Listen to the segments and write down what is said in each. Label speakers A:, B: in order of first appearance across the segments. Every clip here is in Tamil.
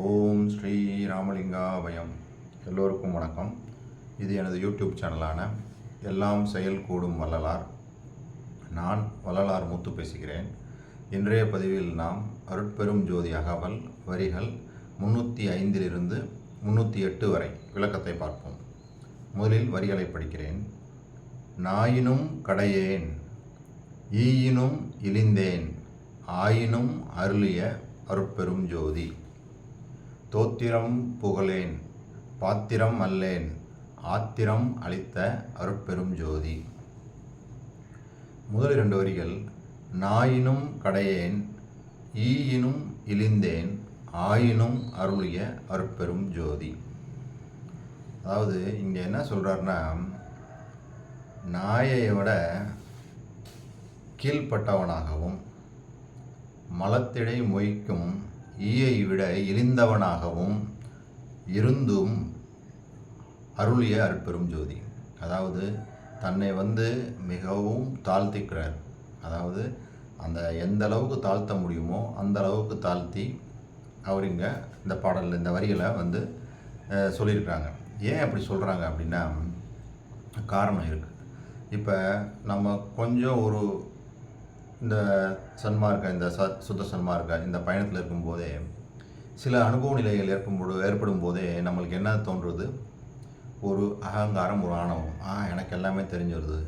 A: ஓம் ஸ்ரீ ராமலிங்காபயம் எல்லோருக்கும் வணக்கம். இது எனது யூடியூப் சேனலான எல்லாம் செயல் கூடும் வள்ளலார். நான் வள்ளலார் முத்து பேசுகிறேன். இன்றைய பதிவில் நாம் அருட்பெரும் ஜோதி அகவல் வரிகள் முன்னூற்றி ஐந்திலிருந்து முன்னூற்றி எட்டு வரை விளக்கத்தை பார்ப்போம். முதலில் வரிகளை படிக்கிறேன். நாயினும் கடையேன் ஈயினும் இழிந்தேன் ஆயினும் அருளிய அருட்பெரும் ஜோதி. தோத்திரம் புகழேன் பாத்திரம் அல்லேன் ஆத்திரம் அளித்த அருட்பெரும் ஜோதி. முதல் இரண்டு வரிகள் நாயினும் கடையேன் ஈயினும் இழிந்தேன் ஆயினும் அருளிய அருட்பெரும் ஜோதி. அதாவது இங்கே என்ன சொல்கிறாருன்னா நாயை விட கீழ்ப்பட்டவனாகவும் மலத்திடை மொய்க்கும் ஈயை விட எரிந்தவனாகவும் இருந்தும் அருளிய அற்பெரும் ஜோதி. அதாவது தன்னை வந்து மிகவும் தாழ்த்திக்கிறார். அதாவது அந்த எந்த அளவுக்கு தாழ்த்த முடியுமோ அந்த அளவுக்கு தாழ்த்தி அவர் இங்கே இந்த பாடலில் இந்த வரிகளை வந்து சொல்லியிருக்கிறாங்க. ஏன் அப்படி சொல்கிறாங்க அப்படின்னா காரணம் இருக்குது இப்போ நம்ம கொஞ்சம் ஒரு இந்த சன்மார்க்க இந்த ச சுத்த சன்மார்க்க இந்த பயணத்தில் இருக்கும்போதே சில அனுபவ நிலைகள் ஏற்படும் ஏற்படும் போதே நம்மளுக்கு என்ன தோன்றுறது? ஒரு அகங்காரம் ஒரு ஆணவம். ஆ எனக்கு எல்லாமே தெரிஞ்சிருது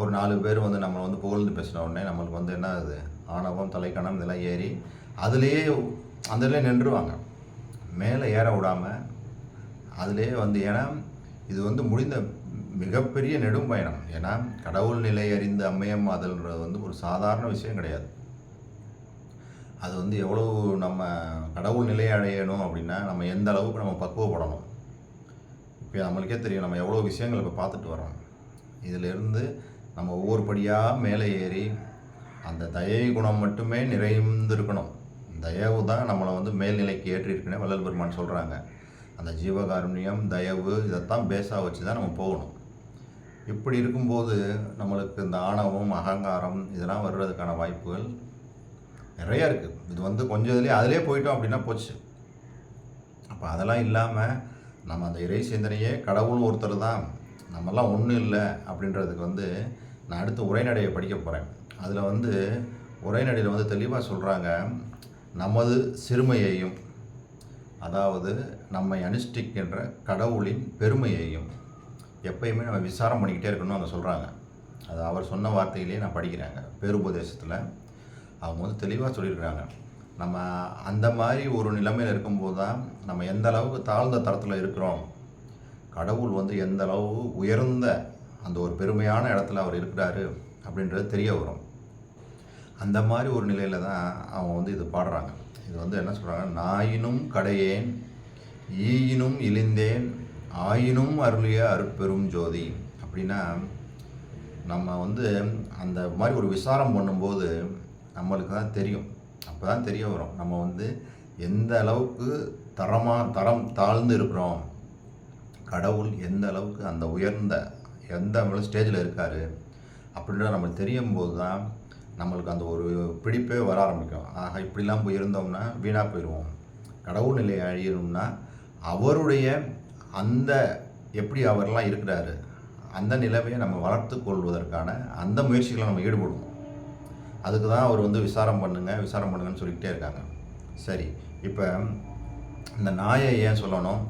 A: ஒரு நாலு பேர் வந்து நம்மளை வந்து புகழ்ந்து பேசின உடனே நம்மளுக்கு வந்து என்ன ஆகுது? ஆணவம் தலைக்கணம் இதெல்லாம் ஏறி அதுலேயே அந்த இதுலேயே நின்றுவாங்க மேலே ஏற விடாமல் அதிலே வந்து ஏன்னா இது வந்து முடிந்த மிகப்பெரிய நெடும் பயணம் ஏன்னா கடவுள் நிலை அறிந்த அம்மையம் அதல்ன்றது வந்து ஒரு சாதாரண விஷயம் கிடையாது. அது வந்து எவ்வளவு நம்ம கடவுள் நிலை அடையணும் அப்படின்னா நம்ம எந்த அளவுக்கு நம்ம பக்குவப்படணும். இப்போ நம்மளுக்கே தெரியும் நம்ம எவ்வளோ விஷயங்கள் இப்போ பார்த்துட்டு வரோம் இதிலிருந்து நம்ம ஒவ்வொரு படியாக மேலே ஏறி அந்த தயை குணம் மட்டுமே நிறைந்திருக்கணும். தயவு தான் நம்மளை வந்து மேல்நிலைக்கு ஏற்றிருக்குன்னு வள்ளல் பெருமான் சொல்கிறாங்க அந்த ஜீவகாருண்யம் தயவு இதைத்தான் பேஸாக வச்சு தான் நம்ம போகணும். இப்படி இருக்கும்போது நம்மளுக்கு இந்த ஆணவம் அகங்காரம் இதெல்லாம் வர்றதுக்கான வாய்ப்புகள் நிறையா இருக்குது இது வந்து கொஞ்சம் இதுலேயே அதிலே போயிட்டோம் அப்படின்னா போச்சு. அப்போ அதெல்லாம் இல்லாமல் நம்ம அந்த இறை சிந்தனையே கடவுள் ஒருத்தர் தான் நம்மெல்லாம் ஒன்றும் இல்லை அப்படின்றதுக்கு வந்து நான் அடுத்து உரைநடையை படிக்க போகிறேன் அதில் வந்து உரைநடையில் வந்து தெளிவாக சொல்கிறாங்க நமது சிறுமையையும் அதாவது நம்மை அனுஷ்டிக்கின்ற கடவுளின் பெருமையையும் எப்பயுமே நம்ம விசாரம் பண்ணிக்கிட்டே இருக்கணும்னு அவங்க சொல்கிறாங்க அது அவர் சொன்ன வார்த்தையிலேயே நான் படிக்கிறாங்க. பேருபதேசத்தில் அவங்க வந்து தெளிவாக சொல்லியிருக்கிறாங்க. நம்ம அந்த மாதிரி ஒரு நிலைமையில் இருக்கும்போது தான் நம்ம எந்த அளவுக்கு தாழ்ந்த தரத்தில் இருக்கிறோம். கடவுள் வந்து எந்த அளவு உயர்ந்த அந்த ஒரு பெருமையான இடத்துல அவர் இருக்கிறாரு அப்படின்றது தெரிய வரும். அந்த மாதிரி ஒரு நிலையில் தான் அவங்க வந்து இது பாடுறாங்க. இது வந்து என்ன சொல்கிறாங்க நாயினும் கடையேன் ஈயினும் இழிந்தேன் ஆயினும் அருளிய அருட்பெரும் ஜோதி அப்படின்னா நம்ம வந்து அந்த மாதிரி ஒரு விசாரம் பண்ணும்போது நம்மளுக்கு தான் தெரியும். அப்போ தான் தெரிய வரும். நம்ம வந்து எந்த அளவுக்கு தரமாக தரம் தாழ்ந்து இருக்கிறோம். கடவுள் எந்த அளவுக்கு அந்த உயர்ந்த எந்த ஸ்டேஜில் இருக்கார் அப்படின்றது நம்மளுக்கு தெரியும் போது தான் நம்மளுக்கு அந்த ஒரு பிடிப்பே வர ஆரம்பிக்கும். ஆக இப்படிலாம் போய் இருந்தோம்னா வீணாக போயிடுவோம். கடவுள் நிலை அழியணும்னா அவருடைய அந்த எப்படி அவர்லாம் இருக்கிறாரு அந்த நிலைமையை நம்ம வளர்த்து கொள்வதற்கான அந்த முயற்சிகளை நம்ம ஈடுபடுவோம். அதுக்கு தான் அவர் வந்து விசாரம் பண்ணுங்கள் விசாரம் பண்ணுங்கன்னு சொல்லிக்கிட்டே இருக்காங்க. சரி இப்போ இந்த நாயை ஏன் சொல்லணும்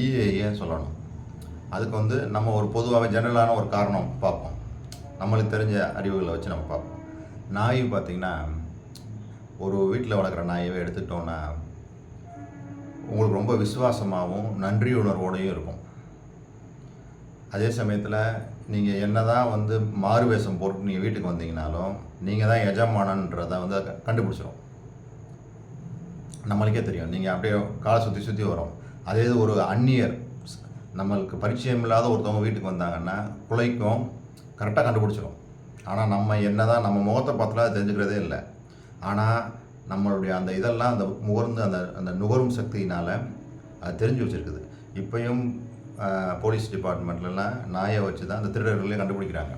A: ஈயை ஏன் சொல்லணும்? அதுக்கு வந்து நம்ம ஒரு பொதுவாக ஜெனரலான ஒரு காரணம் பார்ப்போம். நம்மளுக்கு தெரிஞ்ச அறிவுகளை வச்சு நம்ம பார்ப்போம். நாய் பார்த்திங்கன்னா ஒரு வீட்டில் வளர்க்குற நாயவே எடுத்துக்கிட்டோன்னா உங்களுக்கு ரொம்ப விசுவாசமாகவும் நன்றி உணர்வோடையும் இருக்கும். அதே சமயத்தில் நீங்கள் என்ன தான் வந்து மாறு வேஷம் போட்டு நீங்கள் வீட்டுக்கு வந்தீங்கனாலும் நீங்கள் தான் எஜமானன்றதை வந்து கண்டுபிடிச்சிடும் கண்டுபிடிச்சிரும். நம்மளுக்கே தெரியும். நீங்கள் அப்படியே காலை சுற்றி சுற்றி வரும். அதே இது ஒரு அந்நியர். நம்மளுக்கு பரிச்சயம் இல்லாத ஒருத்தவங்க வீட்டுக்கு வந்தாங்கன்னா குலைக்கும் கரெக்டாக கண்டுபிடிச்சிடும் ஆனால் நம்ம என்ன தான் நம்ம முகத்தை பார்த்துலாம் தெரிஞ்சுக்கிறதே இல்லை. ஆனால் நம்மளுடைய அந்த இதெல்லாம் அந்த முகர்ந்து அந்த அந்த நுகரும் சக்தியினால் அது தெரிஞ்சு வச்சுருக்குது. இப்போயும் போலீஸ் டிபார்ட்மெண்ட்லலாம் நாயை வச்சு தான் அந்த திருடர்களே கண்டுபிடிக்கிறாங்க.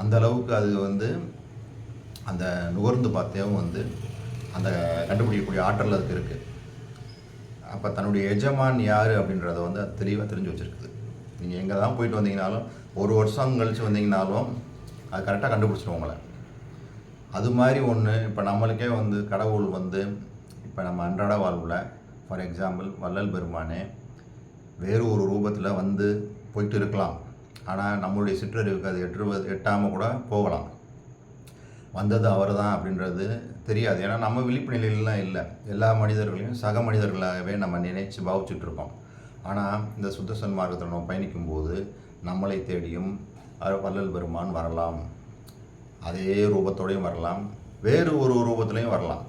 A: அந்த அளவுக்கு அது வந்து அந்த நுகர்ந்து பார்த்தேவும் வந்து அந்த கண்டுபிடிக்கக்கூடிய ஆற்றல் அதுக்கு இருக்குது அப்போ தன்னுடைய எஜமான் யார் அப்படின்றத வந்து அது தெளிவாக தெரிஞ்சு வச்சுருக்குது. நீங்கள் எங்கே தான் போயிட்டு வந்தீங்கனாலும் ஒரு வருஷம் கழித்து வந்தீங்கனாலும் அது கரெக்டாக கண்டுபிடிச்சிடும் உங்களை. அது மாதிரி ஒன்று இப்போ நம்மளுக்கே வந்து கடவுள் வந்து இப்போ நம்ம அன்றாட வாழ்வில் ஃபார் எக்ஸாம்பிள் வள்ளல் பெருமானே வேறு ஒரு ரூபத்தில் வந்து போயிட்டு இருக்கலாம். ஆனால் நம்மளுடைய சிற்றறிவுக்கு அது எட்டுவது எட்டாமல் கூட போகலாம். வந்தது அவர் தான் அப்படின்றது தெரியாது. ஏன்னா நம்ம விழிப்பு இல்லை. எல்லா மனிதர்களையும் சக மனிதர்களாகவே நம்ம நினைச்சு பாவிச்சுட்ருக்கோம் ஆனால் இந்த சுத்தசன் மார்க்கத்தில் நம்ம பயணிக்கும்போது நம்மளை தேடியும் வள்ளல் பெருமான் வரலாம். அதே ரூபத்தோடையும் வரலாம். வேறு ஒரு ரூபத்துலையும் வரலாம்.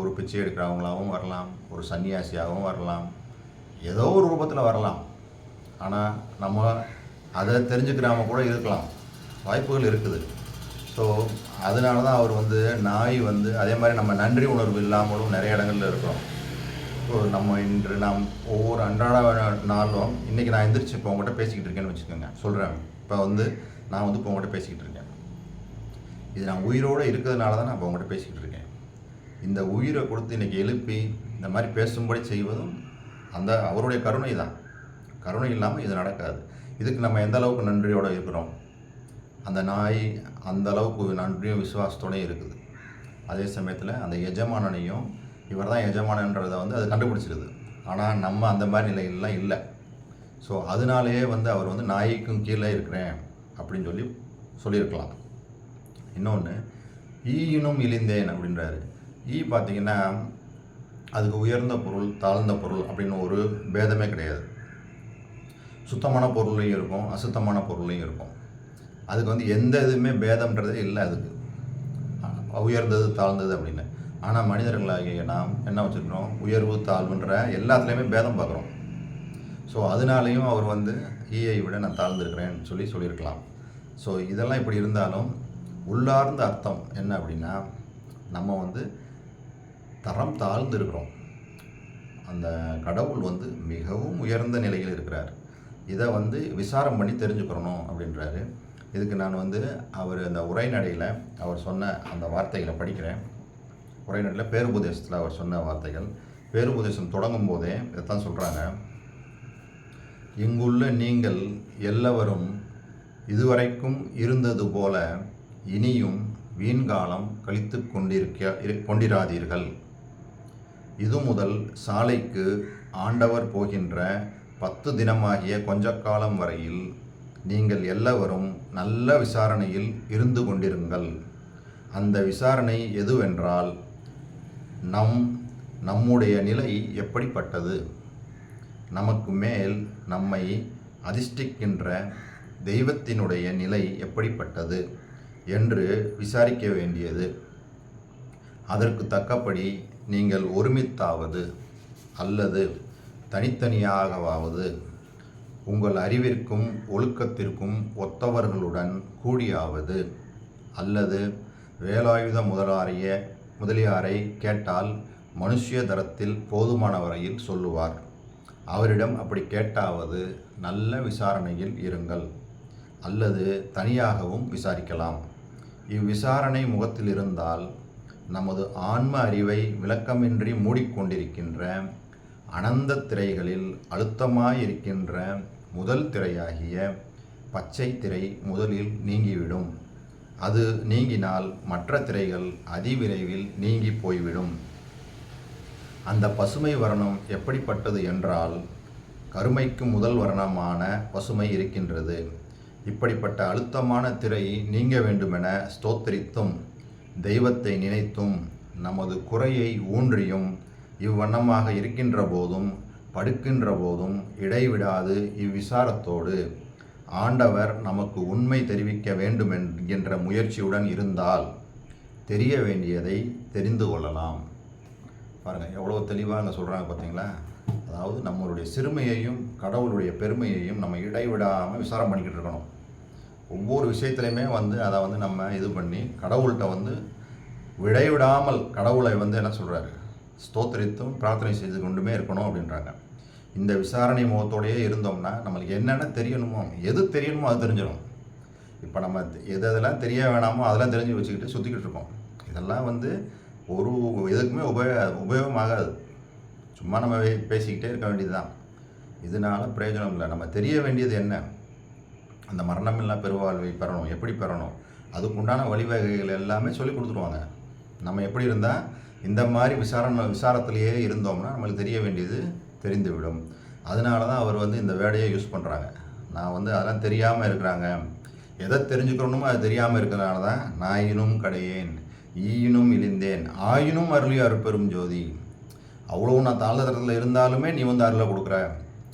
A: ஒரு பிச்சை எடுக்கிறவங்களாகவும் வரலாம். ஒரு சன்னியாசியாகவும் வரலாம். ஏதோ ஒரு ரூபத்தில் வரலாம். ஆனால் நம்ம அதை தெரிஞ்சுக்கிறாம கூட இருக்கலாம். வாய்ப்புகள் இருக்குது. ஸோ அதனால தான் அவர் வந்து நாய் வந்து அதே மாதிரி நம்ம நன்றி உணர்வு இல்லாமலும் நிறைய இடங்கள்ல இருக்கிறோம். ஸோ நம்ம இன்று நாம் ஒவ்வொரு அன்றாட நாளும் இன்றைக்கி நான் எந்திரிச்சு இப்போ உங்கள்கிட்ட பேசிக்கிட்டு இருக்கேன்னு வச்சுக்கோங்க. சொல்கிறேன் இப்போ வந்து நான் வந்து இப்போ உங்கள்கிட்ட பேசிக்கிட்டு இருக்கேன். இது நான் உயிரோடு இருக்கிறதுனால தான் நான் இப்போ உங்கள்கிட்ட பேசிக்கிட்டு இருக்கேன். இந்த உயிரை கொடுத்து இன்றைக்கி எழுப்பி இந்த மாதிரி பேசும்படி செய்வதும் அந்த அவருடைய கருணை தான். கருணை இல்லாமல் இது நடக்காது. இதுக்கு நம்ம எந்த அளவுக்கு நன்றியோடு இருக்கிறோம்? அந்த நாய் அந்த அளவுக்கு நன்றியும் விசுவாசத்தோடையும் இருக்குது. அதே சமயத்தில் அந்த எஜமானனையும் இவர் தான் எஜமானன்றதை வந்து அது கண்டுபிடிச்சிருது. ஆனால் நம்ம அந்த மாதிரி நிலையிலலாம் இல்லை. ஸோ அதனாலேயே வந்து அவர் வந்து நாய்க்கும் கீழே இருக்கிறேன் அப்படின்னு சொல்லி சொல்லியிருக்கலாம். இன்னொன்று ஈயினும் இழிந்தேன் அப்படின்றாரு. ஈ பார்த்தீங்கன்னா அதுக்கு உயர்ந்த பொருள் தாழ்ந்த பொருள் அப்படின்னு ஒரு பேதமே கிடையாது. சுத்தமான பொருளையும் இருக்கும் அசுத்தமான பொருளையும் இருக்கும். அதுக்கு வந்து எந்த இதுவுமே பேதம்ன்றதே இல்லை அதுக்கு. உயர்ந்தது தாழ்ந்தது அப்படின்னு. ஆனால் மனிதர்களாகிய நாம் என்ன வச்சுருக்கிறோம்? உயர்வு தாழ்வுன்ற எல்லாத்துலேயுமே பேதம் பார்க்குறோம் ஸோ அதனாலேயும் அவர் வந்து ஈயை விட நான் தாழ்ந்திருக்கிறேன்னு சொல்லி சொல்லியிருக்கலாம். ஸோ இதெல்லாம் இப்படி இருந்தாலும் உள்ளார்ந்த அர்த்தம் என்ன அப்படின்னா நம்ம வந்து தரம் தாழ்ந்து இருக்கிறோம் அந்த கடவுள் வந்து மிகவும் உயர்ந்த நிலையில் இருக்கிறார். இதை வந்து விசாரம் பண்ணி தெரிஞ்சுக்கிறணும் அப்படின்றாரு. இதுக்கு நான் வந்து அவர் அந்த உரைநடையில் அவர் சொன்ன அந்த வார்த்தைகளை படிக்கிறேன். உரைநடையில் பேருபதேசத்தில் அவர் சொன்ன வார்த்தைகள். பேருபதேசம் தொடங்கும் போதே இதைத்தான் சொல்கிறாங்க இங்குள்ள நீங்கள் எல்லவரும் இதுவரைக்கும் இருந்தது போல இனியும் வீண்காலம் கழித்து கொண்டிருக்க இரு- கொண்டிராதீர்கள். இது முதல் சாலைக்கு ஆண்டவர் போகின்ற பத்து தினமாகிய கொஞ்ச காலம் வரையில் நீங்கள் எல்லவரும் நல்ல விசாரணையில் இருந்து கொண்டிருங்கள். அந்த விசாரணை எதுவென்றால் நம் நம்முடைய நிலை எப்படிப்பட்டது? நமக்கு மேல் நம்மை அதிர்ஷ்டிக்கின்ற தெய்வத்தினுடைய நிலை எப்படிப்பட்டது? என்று விசாரிக்க வேண்டியது. அதற்கு தக்கபடி நீங்கள் ஒருமித்தாவது அல்லது தனித்தனியாகவாவது உங்கள் அறிவிற்கும் ஒழுக்கத்திற்கும் ஒத்தவர்களுடன் கூடியாவது அல்லது வேலாயுத முதலாரிய முதலியாரை கேட்டால் மனுஷ்ய தரத்தில் போதுமான வரையில் சொல்லுவார். அவரிடம் அப்படி கேட்டாவது நல்ல விசாரணையில் இருங்கள் அல்லது தனியாகவும் விசாரிக்கலாம். இவ்விசாரணை முகத்தில் இருந்தால் நமது ஆன்ம அறிவை விளக்கமின்றி மூடிக்கொண்டிருக்கின்ற அனந்த திரைகளில் அழுத்தமாயிருக்கின்ற முதல் திரையாகிய பச்சை திரை முதலில் நீங்கிவிடும். அது நீங்கினால் மற்ற திரைகள் அதிவிரைவில் நீங்கி போய்விடும். அந்த பசுமை வர்ணம் எப்படிப்பட்டது என்றால் கருமைக்கு முதல் வர்ணமான பசுமை இருக்கின்றது. இப்படிப்பட்ட அழுத்தமான திரை நீங்க வேண்டுமென ஸ்தோத்தரித்தும் தெய்வத்தை நினைத்தும் நமது குறையை ஊன்றியும் இவ்வண்ணமாக இருக்கின்ற போதும் படுக்கின்ற போதும் இடைவிடாது இவ்விசாரத்தோடு. ஆண்டவர் நமக்கு உண்மை தெரிவிக்க வேண்டும் என்கின்ற முயற்சியுடன் இருந்தால் தெரிய வேண்டியதை தெரிந்து கொள்ளலாம். பாருங்கள் எவ்வளோ தெளிவாக அங்கே சொல்கிறாங்க பார்த்தீங்களா அதாவது நம்மளுடைய சிறுமையையும் கடவுளுடைய பெருமையையும் நம்ம இடைவிடாமல் விசாரம் பண்ணிக்கிட்டு இருக்கணும். ஒவ்வொரு விஷயத்துலையுமே வந்து அதை வந்து நம்ம இது பண்ணி கடவுள்கிட்ட வந்து விடைவிடாமல் கடவுளை வந்து என்ன சொல்கிறாரு ஸ்தோத்திரித்தும் பிரார்த்தனை செய்து கொண்டுமே இருக்கணும் அப்படின்றாங்க. இந்த விசாரணை முகத்தோடையே இருந்தோம்னா நம்மளுக்கு என்னென்ன தெரியணுமோ எது தெரியணுமோ அது தெரிஞ்சிடும். இப்போ நம்ம எது எதெல்லாம் தெரிய வேணாமோ அதெல்லாம் தெரிஞ்சு வச்சுக்கிட்டு சுற்றிக்கிட்டு இருக்கோம். இதெல்லாம் வந்து ஒரு எதுக்குமே உபயோக உபயோகமாகாது. சும்மா நம்ம பேசிக்கிட்டே இருக்க வேண்டியதுதான். இதனால பிரயோஜனம் இல்லை. நம்ம தெரிய வேண்டியது என்ன? அந்த மரணமில்லா பெருவாழ்வை பெறணும். எப்படி பெறணும்? அதுக்குண்டான வழிவகைகள் எல்லாமே சொல்லி கொடுத்துருவாங்க. நம்ம எப்படி இருந்தால் இந்த மாதிரி விசாரணை விசாரத்திலேயே இருந்தோம்னா நம்மளுக்கு தெரிய வேண்டியது தெரிந்துவிடும். அதனால தான் அவர் வந்து இந்த வேடையை யூஸ் பண்ணுறாங்க நான் வந்து அதெல்லாம் தெரியாமல் இருக்கிறாங்க. எதை தெரிஞ்சுக்கணுமோ அது தெரியாமல் இருக்கிறனால தான் நாயினும் கடையேன் ஈயினும் இழிந்தேன் ஆயினும் அருளி அருட்பெரும் ஜோதி. அவ்வளோ நான் தாழ்ந்த தரத்தில் இருந்தாலுமே நீ வந்து அருளை கொடுக்குற.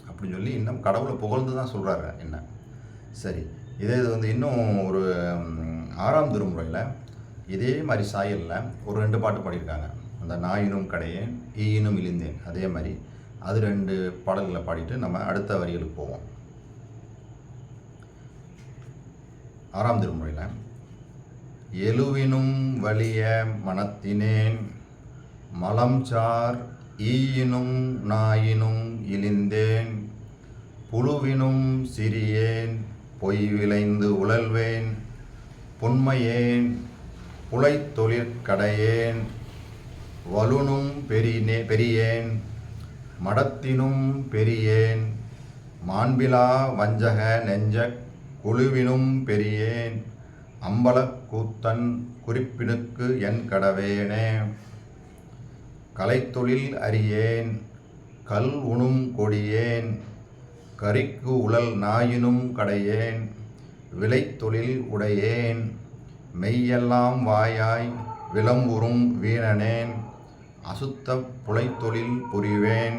A: அப்படின்னு சொல்லி இன்னும் கடவுளை புகழ்ந்து தான் சொல்கிறாரு என்ன. சரி. இதே இது வந்து இன்னும் ஒரு ஆறாம் திருமுறையில் இதே மாதிரி சாயலில் ஒரு ரெண்டு பாட்டு பாடியிருக்காங்க. அந்த நாயினும் கடையேன் ஈயினும் இழிந்தேன் அதே மாதிரி. அது ரெண்டு பாடல்களை பாடிட்டு நம்ம அடுத்த வரிகளுக்கு போவோம். ஆறாம் திருமுறையில் எழுவினும் வலிய மனத்தினேன் மலம் சார் ஈயினும் நாயினும் இழிந்தேன் புழுவினும் சிறியேன் பொய் விளைந்து உழல்வேன் புண்மையேன் புலைத்தொழிற்கடையேன் வலுனும் பெரினே பெரியேன் மடத்தினும் பெரியேன் மாண்பிலா வஞ்சக நெஞ்ச குழுவினும் பெரியேன் அம்பலக்கூத்தன் குறிப்பினுக்கு என் கடவேனே. கலைத்தொழில் அறியேன் கல் உணும் கொடியேன் கரிக்கு உழல் நாயினும் கடையேன் விளைத்தொழில் உடையேன் மெய்யெல்லாம் வாயாய் விளம்புறும் வீணனேன் அசுத்த புலைத்தொழில் புரிவேன்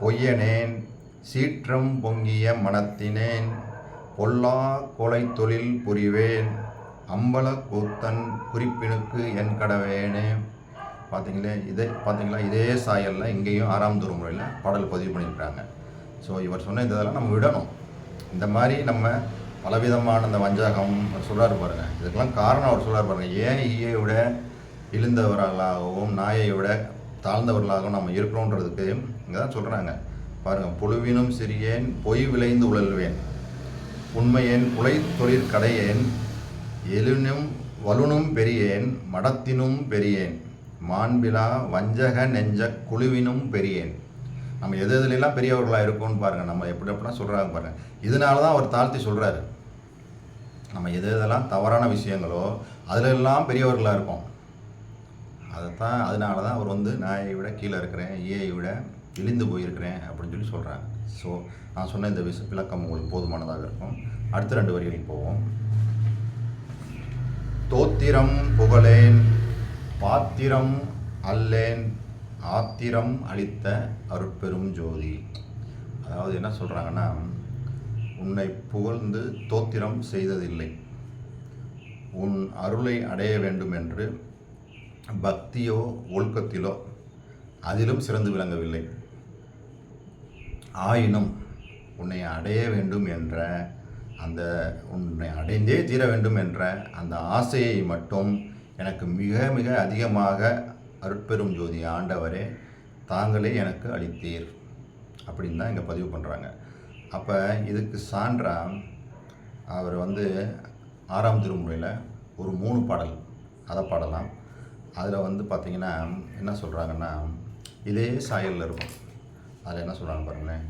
A: பொய்யனேன் சீற்றம் பொங்கிய மனத்தினேன் பொல்லா கொலைத்தொழில் புரிவேன் அம்பல கூத்தன் குறிப்பினுக்கு என் கடவேனே. பார்த்தீங்களே இதே பார்த்தீங்களா இதே சாயலில் இங்கேயும் ஆறாம் முறையில் பாடல் பதிவு பண்ணியிருக்காங்க ஸோ இவர் சொன்ன இந்த இதெல்லாம் நம்ம விடணும். இந்த மாதிரி நம்ம பலவிதமான இந்த வஞ்சகம் சொல்கிறார் பாருங்கள் இதுக்கெல்லாம் காரணம் அவர் சொல்கிறார் பாருங்கள் ஏன் ஈயை விட இழுந்தவர்களாகவும் நாயை விட தாழ்ந்தவர்களாகவும் நம்ம இருக்கிறோன்றதுக்கு இங்கே தான் சொல்கிறாங்க பாருங்கள் புழுவினும் சிறியேன் பொய் விளைந்து உழல்வேன். உண்மையேன் உலை தொழிற்கடையேன் எழுனும் வலுனும் பெரியேன் மடத்தினும் பெரியேன். மாண்பிலா வஞ்சக நெஞ்ச குழுவினும் பெரியேன். நம்ம எது எதுலாம் பெரியவர்களாக இருக்கோம்னு பாருங்கள் நம்ம எப்படி எப்படிலாம் சொல்கிறாங்க பாருங்கள் இதனால தான் அவர் தாழ்த்தி சொல்கிறாரு நம்ம எது எதெல்லாம் தவறான விஷயங்களோ அதில் எல்லாம் பெரியவர்களாக இருப்போம் அதைத்தான் அதனால தான் அவர் வந்து நாயை விட கீழே இருக்கிறேன் ஏஐ விட இழிந்து போயிருக்கிறேன் அப்படின்னு சொல்லி சொல்கிறாங்க ஸோ நான் சொன்ன இந்த விஷ விளக்கம் உங்களுக்கு போதுமானதாக இருக்கும். அடுத்த ரெண்டு வரிகளுக்கு போவோம். தோத்திரம் புகழேன் பாத்திரம் அல்லேன் ஆத்திரம் அளித்த அருட்பெரும் ஜோதி. அதாவது என்ன சொல்கிறாங்கன்னா உன்னை புகழ்ந்து தோத்திரம் செய்ததில்லை. உன் அருளை அடைய வேண்டும் என்று பக்தியோ ஒழுக்கத்திலோ அதிலும் சிறந்து விளங்கவில்லை. ஆயினும் உன்னை அடைய வேண்டும் என்ற அந்த உன்னை அடைந்தே தீர வேண்டும் என்ற அந்த ஆசையை மட்டும் எனக்கு மிக மிக அதிகமாக அருட்பெரும் ஜோதி ஆண்டவரே தாங்களே எனக்கு அளித்தீர். அப்படின்னு தான் இங்கே பதிவு பண்ணுறாங்க அப்போ இதுக்கு சான்றா அவர் வந்து ஆறாம் திருமுறையில் ஒரு மூணு பாடல் அதை பாடலாம். அதில் வந்து பார்த்திங்கன்னா என்ன சொல்கிறாங்கன்னா இதே சாயலில் இருக்கும். அதில் என்ன சொல்கிறாங்க பாருங்களேன்.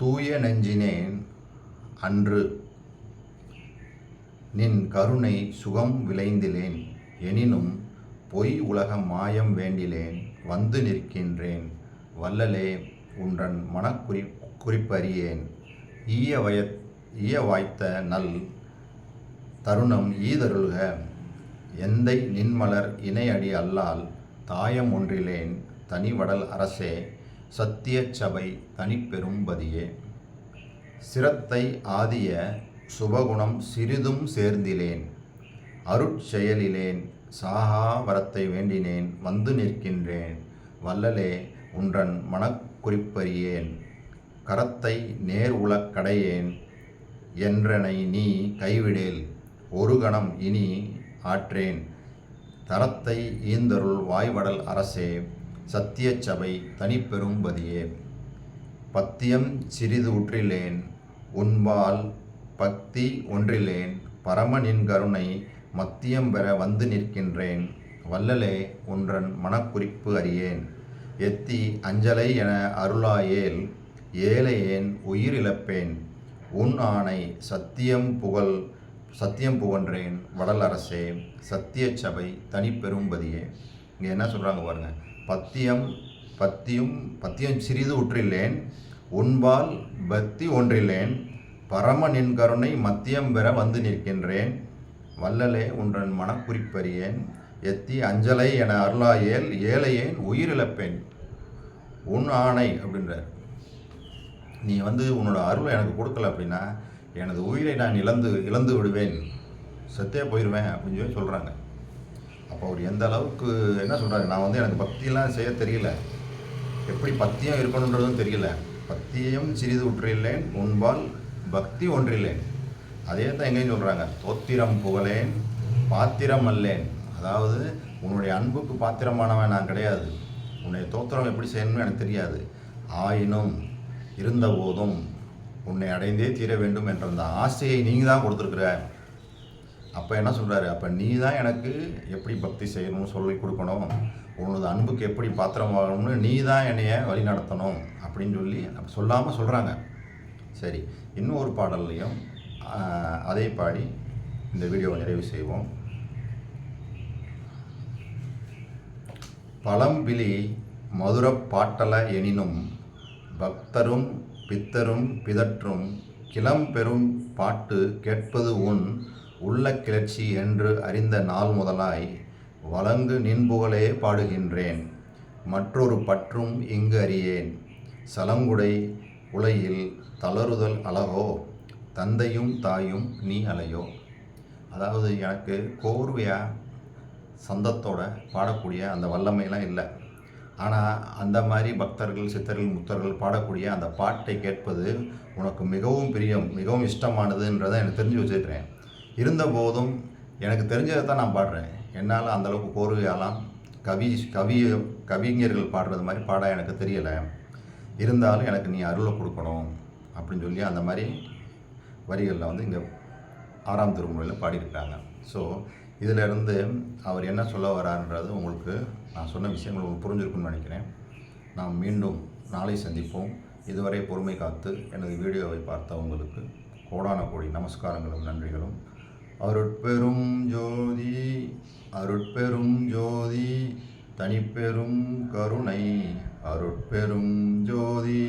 A: தூய நெஞ்சினேன் அன்று நின் கருணை சுகம் விளைந்திலேன். எனினும் பொய் உலகம் மாயம் வேண்டிலேன் வந்து நிற்கின்றேன். வல்லலே உன்றன் மனக்குறி குறிப்பறியேன். ஈய வய ஈய வாய்த்த நல் தருணம் ஈதருள்க. எந்தை நின்மலர் இணையடி அல்லால் தாயம் ஒன்றிலேன் தனிவடல் அரசே சத்திய சபை தனிப்பெரும்பதியே சிரத்தை ஆதிய சுபகுணம் சிறிதும் சேர்ந்திலேன். அருட்செயலிலேன் சாகா வரத்தை வேண்டினேன் வந்து நிற்கின்றேன். வல்லலே உன்றன் மனக்குறிப்பறியேன். கரத்தை நேர் உலக்கடையேன் என்றனை நீ கைவிடேல் ஒரு கணம் இனி ஆற்றேன். தரத்தை ஈந்தருள் வாய்வடல் அரசே சத்திய சபை தனிப்பெரும்பதியே பத்தியம் சிறிது உற்றிலேன் உன்பால் பக்தி ஒன்றிலேன். பரமனின் கருணை மத்தியம் பெற வந்து நிற்கின்றேன். வல்லலே உன்றன் மனக்குறிப்பு அறியேன். எத்தி அஞ்சலை என அருளாயேல் ஏழையேன் உயிரிழப்பேன் உன் ஆணை சத்தியம் புகழ் சத்தியம் புகன்றேன் வடலரசே சத்திய சபை தனிப்பெரும்பதியே இங்கே என்ன சொல்கிறாங்க பாருங்கள் பத்தியம் பத்தியும் பத்தியம் சிறிது உற்றில்லேன் உன்பால் பக்தி ஒன்றில்லேன். பரம நின் கருணை மத்தியம் பெற வந்து நிற்கின்றேன். வல்லலே உன்றன் மனக்குறிப்பறியேன். எத்தி அஞ்சலை என அருளாயேல் ஏழையேன் உயிரிழப்பேன். உன் ஆணை அப்படின்றார். நீ வந்து உன்னோட அருளை எனக்கு கொடுக்கல அப்படின்னா எனது உயிரை நான் இழந்து இழந்து விடுவேன். செத்தே போயிடுவேன் அப்படின்னு சொல்லி சொல்கிறாங்க அப்போ அவர் எந்த அளவுக்கு என்ன சொல்கிறாரு நான் வந்து எனக்கு பக்தியெல்லாம் செய்ய தெரியல. எப்படி பத்தியம் இருக்கணுன்றதும் தெரியல. பக்தியும் சிறிது உற்றில்லேன் உன்பால் பக்தி ஒன்றில்லேன். அதே தான் எங்கேயும் சொல்கிறாங்க தோத்திரம் புகழேன் பாத்திரம் அல்லேன் அதாவது உன்னுடைய அன்புக்கு பாத்திரமானவன் நான் கிடையாது. உன்னை தோத்திரம் எப்படி செய்யணும்னு எனக்கு தெரியாது. ஆயினும் இருந்தபோதும் உன்னை அடைந்தே தீர வேண்டும் என்ற அந்த ஆசையை நீங்கள் தான் கொடுத்துருக்குற. அப்போ என்ன சொல்கிறாரு அப்போ நீ தான் எனக்கு எப்படி பக்தி செய்யணும்னு சொல்லி கொடுக்கணும். உனது அன்புக்கு எப்படி பாத்திரமாகணும்னு நீ தான் என்னைய வழி நடத்தணும் அப்படின்னு சொல்லி அப்போ சொல்லாமல் சொல்கிறாங்க சரி இன்னும் ஒரு பாடல்லையும் அதை பாடி இந்த வீடியோவை நிறைவு செய்வோம். பழம்பிலி மதுரப் பாட்டல எனினும் பக்தரும் பித்தரும் பிதற்றும் கிளம்பெரும் பாட்டு கேட்பது உன் உள்ள கிளர்ச்சி என்று அறிந்த நாள் முதலாய் வழங்கு நின்புகழே பாடுகின்றேன். மற்றொரு பற்றும் இங்கு அறியேன். சலங்குடை உலையில் தளறுதல் அழகோ? தந்தையும் தாயும் நீ அலையோ? அதாவது எனக்கு கோர்வையாக சந்தத்தோட பாடக்கூடிய அந்த வல்லமையெல்லாம் இல்லை. ஆனால் அந்த மாதிரி பக்தர்கள் சித்தர்கள் முத்தர்கள் பாடக்கூடிய அந்த பாட்டை கேட்பது உனக்கு மிகவும் பிரியம் மிகவும் இஷ்டமானதுன்றதை எனக்கு தெரிஞ்சு வச்சுருக்கிறேன். இருந்தபோதும் எனக்கு தெரிஞ்சதை தான் நான் பாடுறேன். என்னால் அந்தளவுக்கு கோர்வையாலாம் கவி கவி கவிஞர்கள் பாடுறது மாதிரி பாட எனக்கு தெரியலை. இருந்தாலும் எனக்கு நீ அருளை கொடுக்கணும் அப்படின்னு சொல்லி அந்த மாதிரி வரிகளில் வந்து இங்கே ஆறாம் திருமுறையில் பாடியிருக்காங்க ஸோ இதிலிருந்து அவர் என்ன சொல்ல வரான்றது உங்களுக்கு நான் சொன்ன விஷயங்கள் உங்களுக்கு புரிஞ்சிருக்குன்னு நினைக்கிறேன். நாம் மீண்டும் நாளை சந்திப்போம். இதுவரை பொறுமை காத்து எனது வீடியோவை பார்த்த உங்களுக்கு கோடான கோடி நமஸ்காரங்களும் நன்றிகளும். அருட்பெரும் ஜோதி அருட்பெரும் ஜோதி தனிப்பெரும் கருணை. அருட்பெரும் ஜோதி.